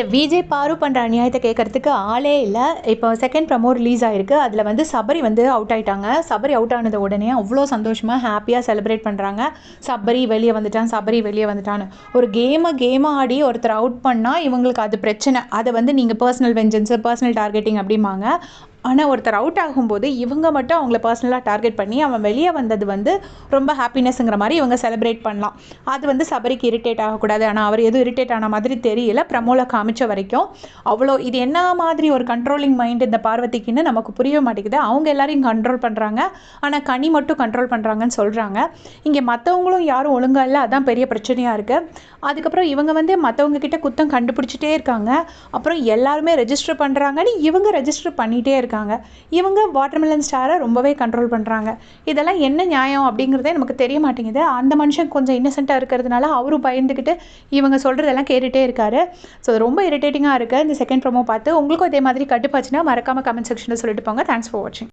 இந்த விஜே பாரு பண்ணுற அநியாயத்தை கேட்கறதுக்கு ஆளே இல்லை. இப்போ செகண்ட் ப்ரமோ ரிலீஸ் ஆயிருக்கு. அதில் வந்து சபரி வந்து அவுட் ஆயிட்டாங்க. சபரி அவுட் ஆனது உடனே அவ்வளோ சந்தோஷமாக ஹாப்பியாக செலிப்ரேட் பண்ணுறாங்க சபரி வெளியே வந்துட்டான் சபரி வெளியே வந்துட்டான்னு. ஒரு கேமை கேமாக ஆடி ஒருத்தர் அவுட் பண்ணால் இவங்களுக்கு அது பிரச்சனை. அதை வந்து நீங்கள் பர்சனல் வெஞ்சன்ஸு பர்சனல் டார்கெட்டிங் அப்படிம்பாங்க. ஆனால் ஒருத்தர் அவுட் ஆகும்போது இவங்க மட்டும் அவங்கள பர்சனலாக டார்கெட் பண்ணி அவன் வெளியே வந்தது வந்து ரொம்ப ஹாப்பினஸ்ங்கிற மாதிரி இவங்க செலிப்ரேட் பண்ணலாம். அது வந்து சபரிக்கு இரிட்டேட் ஆகக்கூடாது. ஆனால் அவர் எதுவும் இரிட்டேட் ஆன மாதிரி தெரியல. பிரமோல காமிச்ச வரைக்கும் அவ்வளோ இது என்ன மாதிரி ஒரு கண்ட்ரோலிங் மைண்ட் இந்த பார்வதிக்குன்னு நமக்கு புரிய மாட்டேங்குது. அவங்க எல்லாரையும் கண்ட்ரோல் பண்ணுறாங்க ஆனால் கனி மட்டும் கண்ட்ரோல் பண்ணுறாங்கன்னு சொல்கிறாங்க இங்கே மற்றவங்களும் யாரும் ஒழுங்காக இல்லை. அதான் பெரிய பிரச்சனையாக இருக்குது அதுக்கப்புறம் இவங்க வந்து மற்றவங்க கிட்ட குத்தம் கண்டுபிடிச்சிட்டே இருக்காங்க. அப்புறம் எல்லாருமே ரெஜிஸ்டர் பண்ணுறாங்கன்னு இவங்க ரெஜிஸ்டர் பண்ணிகிட்டே இருக்காங்க. இவங்க வாட்டர்மெலன் ஸ்டாரை ரொம்பவே கண்ட்ரோல் பண்ணுறாங்க இதெல்லாம் என்ன நியாயம் அப்படிங்கிறதே நமக்கு தெரிய மாட்டேங்குது. அந்த மனுஷன் கொஞ்சம் இன்னசென்ட்டாக இருக்கிறதுனால அவரும் பயந்துக்கிட்டு இவங்க சொல்கிறதெல்லாம் கேட்டுகிட்டே இருக்காரு. ஸோ ரொம்ப இரிட்டேட்டிங்காக இருக்குது இந்த செகண்ட் ப்ரோமோ பார்த்து உங்களுக்கும் இதே மாதிரி கட்டுப்பாச்சுன்னா மறக்காமல் கமெண்ட் செக்ஷனில் சொல்லிட்டு போங்க. தேங்க்ஸ் ஃபார் வாட்சிங்